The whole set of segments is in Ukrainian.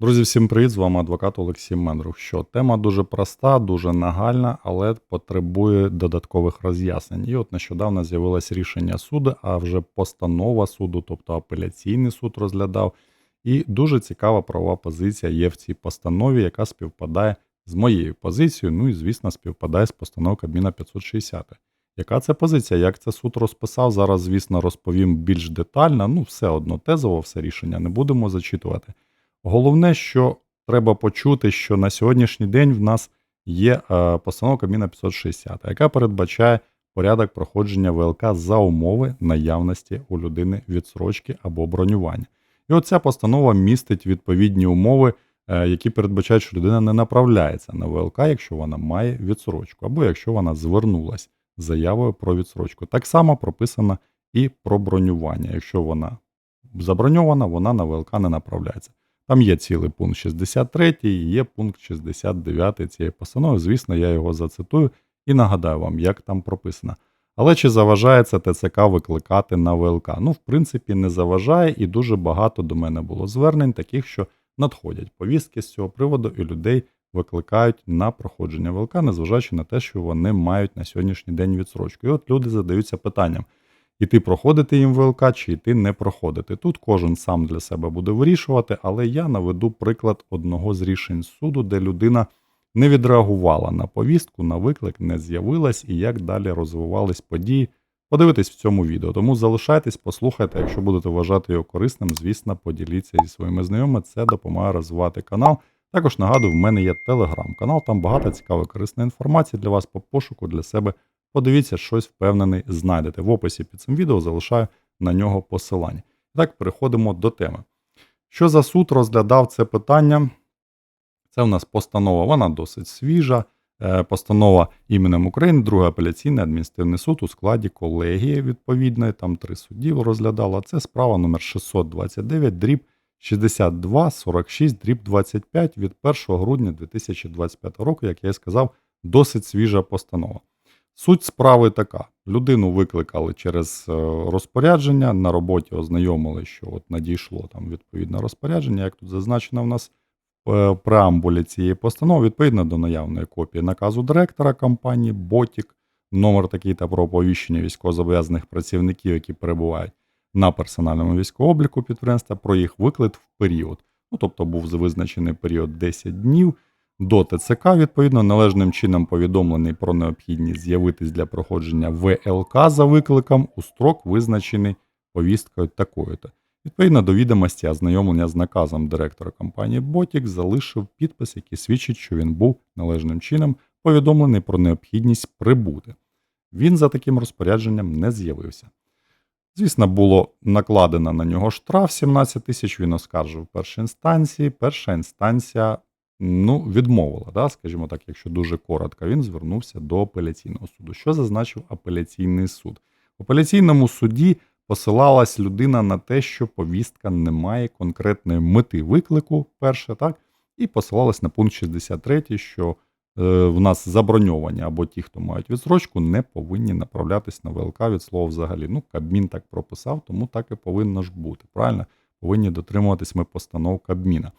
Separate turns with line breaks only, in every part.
Друзі, всім привіт! З вами адвокат Олексій Мендрух. Що тема дуже проста, дуже нагальна, але потребує додаткових роз'яснень. І от нещодавно з'явилось рішення суду, а вже постанова суду, тобто апеляційний суд розглядав. І дуже цікава правова позиція є в цій постанові, яка співпадає з моєю позицією. Ну і звісно, співпадає з постановою Кабміна 560. Яка це позиція? Як це суд розписав? Зараз, звісно, розповім більш детально. Ну, все одно тезово, все рішення не будемо зачитувати. Головне, що треба почути, що на сьогоднішній день в нас є е, постанова Кабміна 560, яка передбачає порядок проходження ВЛК за умови наявності у людини відсрочки або бронювання. І оця постанова містить відповідні умови, е, які передбачають, що людина не направляється на ВЛК, якщо вона має відсрочку, або якщо вона звернулась з заявою про відсрочку. Так само прописано і про бронювання. Якщо вона заброньована, вона на ВЛК не направляється. Там є цілий пункт 63 і є пункт 69 цієї постанови. Звісно, я його зацитую і нагадаю вам, як там прописано. Але чи заважає це ТЦК викликати на ВЛК? Ну, в принципі, не заважає, і дуже багато до мене було звернень, таких, що надходять повістки з цього приводу, і людей викликають на проходження ВЛК, незважаючи на те, що вони мають на сьогоднішній день відсрочку. І от люди задаються питанням: іти проходити їм ВЛК, чи йти не проходити. Тут кожен сам для себе буде вирішувати, але я наведу приклад одного з рішень суду, де людина не відреагувала на повістку, на виклик, не з'явилась і як далі розвивались події. Подивитись в цьому відео. Тому залишайтесь, послухайте. Якщо будете вважати його корисним, звісно, поділіться зі своїми знайомими. Це допомагає розвивати канал. Також нагадую, в мене є телеграм-канал, там багато цікавої корисної інформації для вас по пошуку для себе. Подивіться, щось впевнений, знайдете. В описі під цим відео залишаю на нього посилання. Так, переходимо до теми. Що за суд розглядав це питання? Це у нас постанова, вона досить свіжа. Е, Постанова іменем України, другий апеляційний адміністративний суд у складі колегії відповідної, там три суддів розглядала. Це справа номер 629, дріб 62 46 дріб 25 від 1 грудня 2025 року, як я і сказав, досить свіжа постанова. Суть справи така: людину викликали через е, розпорядження, на роботі ознайомили, що от надійшло там відповідне розпорядження, як тут зазначено в нас в преамбулі цієї постанови, відповідно до наявної копії наказу директора компанії Ботік, номер такий та про оповіщення військовозобов'язаних працівників, які перебувають на персональному військовому обліку підприємства, про їх виклик в період. Ну, тобто був визначений період 10 днів. До ТЦК, відповідно, належним чином повідомлений про необхідність з'явитись для проходження ВЛК за викликом у строк, визначений повісткою такою-то. Відповідно до відомості ознайомлення з наказом директора компанії Ботік залишив підпис, який свідчить, що він був належним чином повідомлений про необхідність прибути. Він за таким розпорядженням не з'явився. Звісно, було накладено на нього штраф 17 тисяч, він оскаржив першій інстанції. Перша інстанція ну, відмовила, да, скажімо так, якщо дуже коротко, він звернувся до апеляційного суду. Що зазначив апеляційний суд? В апеляційному суді посилалась людина на те, що повістка не має конкретної мети виклику, перше, так, і посилалась на пункт 63, що е, в нас заброньовані або ті, хто мають відсрочку, не повинні направлятись на ВЛК від слова взагалі. Ну, Кабмін так прописав, тому так і повинно ж бути. Правильно? Повинні дотримуватись ми постанов Кабміна.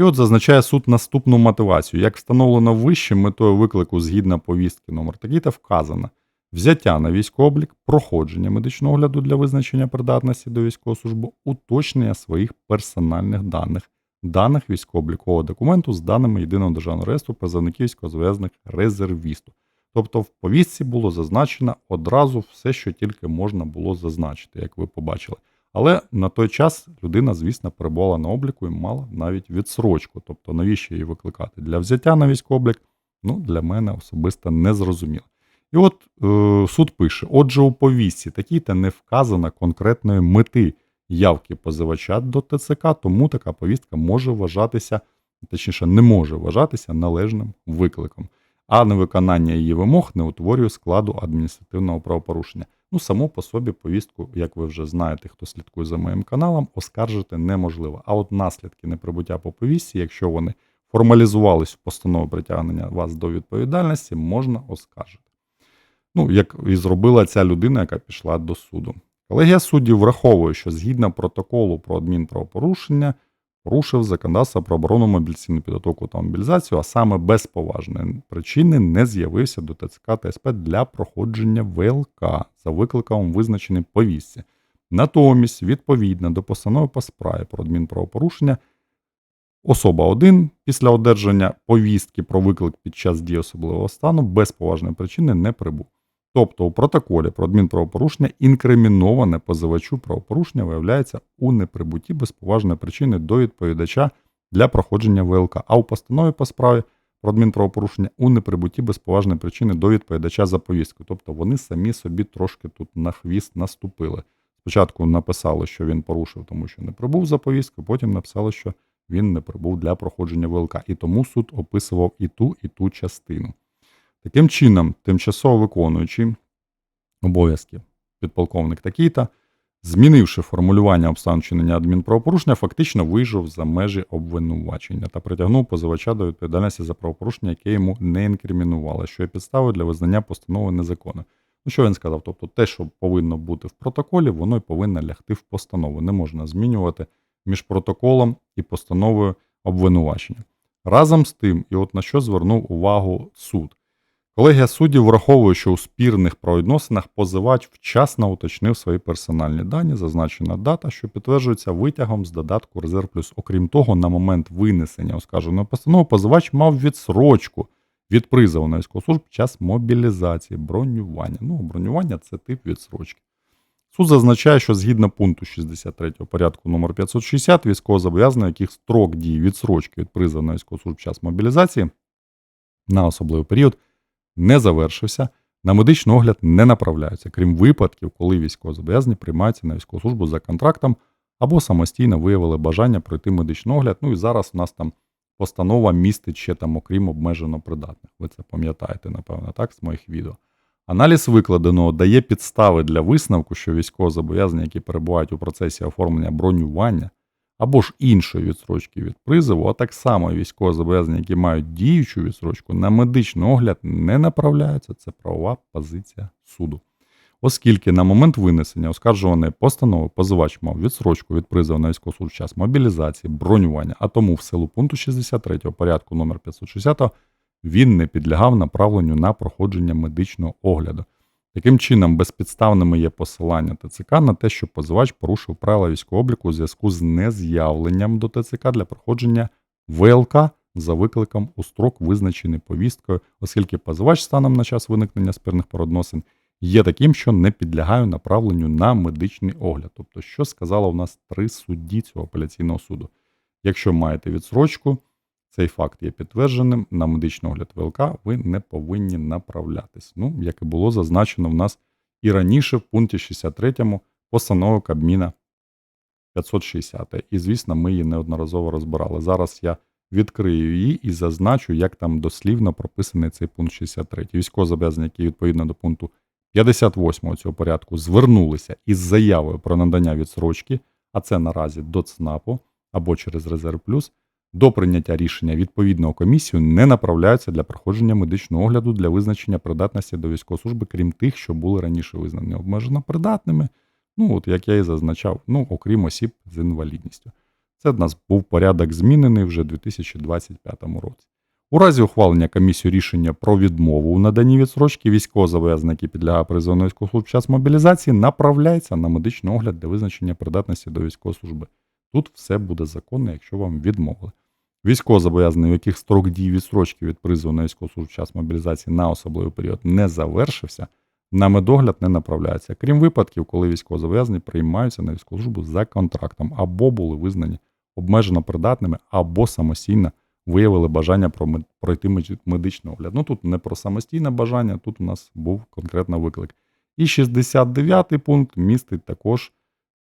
І от зазначає суд наступну мотивацію. Як встановлено вище метою виклику згідно повістки номер такий та вказано взяття на військовий облік, проходження медичного огляду для визначення придатності до військової служби, уточнення своїх персональних даних, даних військово-облікового документу з даними єдиного державного реєстру призовників військовозв'язаних резервісту. Тобто в повістці було зазначено одразу все, що тільки можна було зазначити, як ви побачили. Але на той час людина, звісно, перебувала на обліку і мала навіть відсрочку. Тобто, навіщо її викликати? Для взяття на військовий облік, ну, для мене особисто не зрозуміло. І от е, суд пише: отже, у повістці такій-то не вказано конкретної мети явки позивача до ТЦК, тому така повістка може вважатися, точніше, не може вважатися належним викликом, а невиконання її вимог не утворює складу адміністративного правопорушення. Ну, само по собі повістку, як ви вже знаєте, хто слідкує за моїм каналом, оскаржити неможливо. А от наслідки неприбуття по повістці, якщо вони формалізувались в постанові притягнення вас до відповідальності, можна оскаржити. Ну, як і зробила ця людина, яка пішла до суду. Колегія суддів враховує, що згідно протоколу про адмінправопорушення, порушив законодавство про оборону мобілізаційну підготовку та мобілізацію, а саме без поважної причини не з'явився до ТЦК та СП для проходження ВЛК за викликом визначеним повістці. Натомість, відповідно до постанови по справі про адмінправопорушення, особа 1 після одержання повістки про виклик під час дії особливого стану без поважної причини не прибув. Тобто у протоколі про адмінправопорушення інкриміноване позивачу правопорушення виявляється у неприбутті без поважної причини до відповідача для проходження ВЛК, а у постанові по справі про адмінправопорушення у неприбутті без поважної причини до відповідача за повістку. Тобто вони самі собі трошки тут на хвіст наступили. Спочатку написали, що він порушив, тому що не прибув за повістку, потім написали, що він не прибув для проходження ВЛК. І тому суд описував і ту, і ту частину. Таким чином, тимчасово виконуючий обов'язки підполковник такий-то, змінивши формулювання обставин чинення адмінправопорушення, фактично вийшов за межі обвинувачення та притягнув позивача до відповідальності за правопорушення, яке йому не інкримінувало, що є підставою для визнання постанови незаконною. Ну, що він сказав? Тобто те, що повинно бути в протоколі, воно й повинно лягти в постанову. Не можна змінювати між протоколом і постановою обвинувачення. Разом з тим, і от на що звернув увагу суд. Колегія суддів враховує, що у спірних правовідносинах позивач вчасно уточнив свої персональні дані, зазначена дата, що підтверджується витягом з додатку Резерв Плюс. Окрім того, на момент винесення оскарженої постанови позивач мав відсрочку від призову на під час мобілізації, бронювання. Ну, бронювання це тип відсрочки. Суд зазначає, що згідно пункту 63 порядку номер 560 військовозобов'язаний, яких строк дії відсрочки від призову на військовослужбу під час мобілізації на особливий період не завершився, на медичний огляд не направляються, крім випадків, коли військовозобов'язані приймаються на військову службу за контрактом або самостійно виявили бажання пройти медичний огляд. Ну і зараз у нас там постанова містить ще там, окрім обмежено придатних. Ви це пам'ятаєте, напевно, так, з моїх відео. Аналіз викладеного дає підстави для висновку, що військовозобов'язані, які перебувають у процесі оформлення бронювання або ж іншої відсрочки від призову, а так само і військовозобов'язані, які мають діючу відсрочку, на медичний огляд не направляються. Це правова позиція суду. Оскільки на момент винесення оскаржуваної постанови позивач мав відсрочку від призову на військову службу час мобілізації, бронювання, а тому в силу пункту 63 порядку номер 560 він не підлягав направленню на проходження медичного огляду. Таким чином, безпідставними є посилання ТЦК на те, що позивач порушив правила військового обліку у зв'язку з нез'явленням до ТЦК для проходження ВЛК за викликом у строк, визначений повісткою, оскільки позивач станом на час виникнення спірних породносин є таким, що не підлягає направленню на медичний огляд. Тобто, що сказала у нас три судді цього апеляційного суду. Якщо маєте відсрочку, цей факт є підтвердженим. На медичний огляд ВЛК ви не повинні направлятись. Ну, як і було зазначено в нас і раніше в пункті 63 постанови Кабміна 560. І, звісно, ми її неодноразово розбирали. Зараз я відкрию її і зазначу, як там дослівно прописаний цей пункт 63. Військовозобов'язані, які відповідно до пункту 58 цього порядку звернулися із заявою про надання відсрочки, а це наразі до ЦНАПу або через Резерв Плюс, до прийняття рішення відповідного комісію не направляються для проходження медичного огляду для визначення придатності до військової служби, крім тих, що були раніше визнані обмежено придатними. Ну, от як я і зазначав, ну, окрім осіб з інвалідністю. Це в нас був порядок змінений вже у 2025 році. У разі ухвалення комісією рішення про відмову у наданні відсрочки військовозобов'язаний, який підлягає призовної військової час мобілізації, направляється на медичний огляд для визначення придатності до військової служби. Тут все буде законно, якщо вам відмовили. Військовозобов'язаний, у яких строк дії відсрочки від призову на військову час мобілізації на особливий період не завершився, на медогляд не направляється, крім випадків, коли військовозобов'язані приймаються на військову службу за контрактом або були визнані обмежено придатними, або самостійно виявили бажання пройти медичний огляд. Ну тут не про самостійне бажання, тут у нас був конкретно виклик. І 69 пункт містить також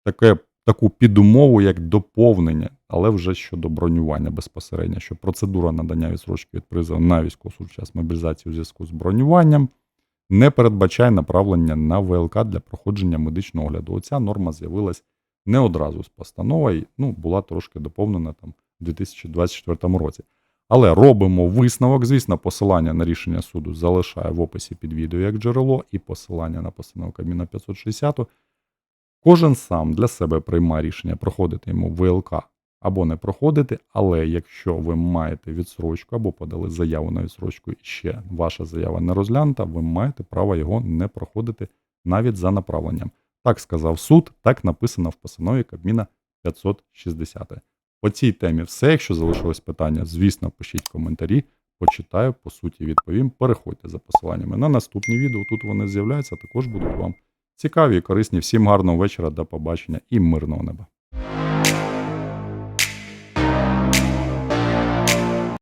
таке, таку підумову, як доповнення, але вже щодо бронювання безпосередньо, що процедура надання відсрочки від призову на військову час мобілізації у зв'язку з бронюванням не передбачає направлення на ВЛК для проходження медичного огляду. Оця норма з'явилась не одразу з постановою, ну, була трошки доповнена там у 2024 році. Але робимо висновок. Звісно, посилання на рішення суду залишаю в описі під відео як джерело, і посилання на постанову Кабміна 560. Кожен сам для себе приймає рішення проходити йому ВЛК або не проходите. Але якщо ви маєте відсрочку або подали заяву на відсрочку і ще ваша заява не розглянута, ви маєте право його не проходити навіть за направленням. Так сказав суд, так написано в постанові Кабміна 560. По цій темі все. Якщо залишилось питання, звісно, пишіть коментарі, почитаю, по суті, відповім. Переходьте за посиланнями на наступні відео. Тут вони з'являються, також будуть вам цікаві і корисні. Всім гарного вечора, до побачення і мирного неба.